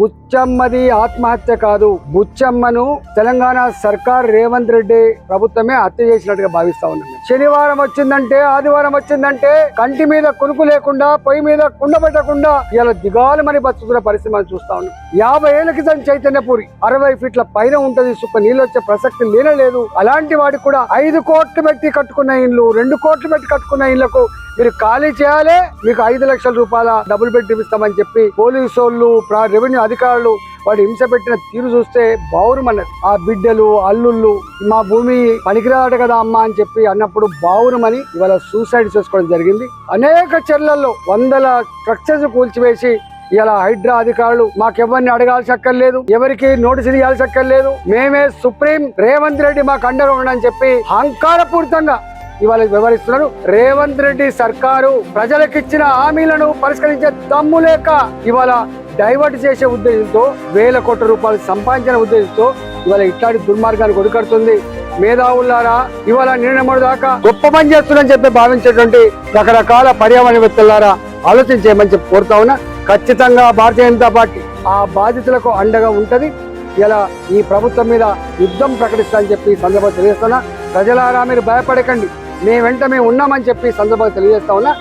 బుచ్చమ్మది ఆత్మహత్య కాదు. బుచ్చమ్మను తెలంగాణ సర్కార్ రేవంత్ రెడ్డి ప్రభుత్వమే హత్య చేసినట్టుగా భావిస్తా ఉన్నాం శనివారం వచ్చిందంటే ఆదివారం వచ్చిందంటే కంటి మీద కొనుకు లేకుండా పొయ్యి మీద కుండ పెట్టకుండా ఇలా దిగాలమని బతుకుతున్న పరిస్థితి మనం చూస్తా ఉన్నాం. యాభై ఏళ్ళ క్రితం చైతన్యపూరి అరవై ఫీట్ల పైన ఉంటది సుక్క నీళ్ళు వచ్చే ప్రసక్తి నీళ్ళ లేదు. అలాంటి వాడికి కూడా ఐదు కోట్లు పెట్టి కట్టుకున్న ఇండ్లు రెండు కోట్లు పెట్టి కట్టుకున్న ఇళ్ళకు మీరు ఖాళీ చేయాలి మీకు ఐదు లక్షల రూపాయల డబ్బులు పెట్టి ఇస్తామని చెప్పి పోలీసు వాళ్ళు రెవెన్యూ అధికారులు వాడు హింస పెట్టిన తీరు చూస్తే బావురమన్నది ఆ బిడ్డలు అల్లుళ్ళు మా భూమి పనికిరాడు కదా అమ్మ అని చెప్పి అన్నప్పుడు బావురమని ఇవాళ సూసైడ్ చేసుకోవడం జరిగింది. అనేక చర్యల్లో వందల స్ట్రక్చర్స్ కూల్చివేసి ఇలా హైడ్రా అధికారులు మాకెవరిని అడగాల్సి అక్కర్లేదు ఎవరికి నోటీసులు ఇవ్వాల్సి అక్కర్లేదు. మేమే సుప్రీం రేవంత్ రెడ్డి మాకు అండగా ఉండని చెప్పి అహంకారపూరితంగా ఇవాళ వివరిస్తున్నారు రేవంత్ రెడ్డి సర్కారు ప్రజలకిచ్చిన హామీలను పరిష్కరించే దమ్ము లేక ఇవాళ డైవర్ట్ చేసే ఉద్దేశంతో వేల కోట్ల రూపాయలు సంపాదించిన ఉద్దేశంతో ఇవాళ ఇట్లాంటి దుర్మార్గాన్ని కొడుకడుతుంది మేధావులారా ఇవాళ నిర్ణయం దాకా గొప్ప పని చేస్తుందని చెప్పి భావించేటువంటి రకరకాల పర్యావరణవేత్తలారా ఆలోచన చేయమని చెప్పి కోరుతా ఉన్నా. ఖచ్చితంగా భారతీయ జనతా పార్టీ ఆ బాధితులకు అండగా ఉంటది. ఇలా ఈ ప్రభుత్వం మీద యుద్ధం ప్రకటిస్తా అని చెప్పి సందర్భంగా తెలియజేస్తున్నా. ప్రజలారా మీరు భయపడకండి. మేము వెంట మేము ఉన్నామని చెప్పి సందర్భంగా తెలియజేస్తా ఉన్నా.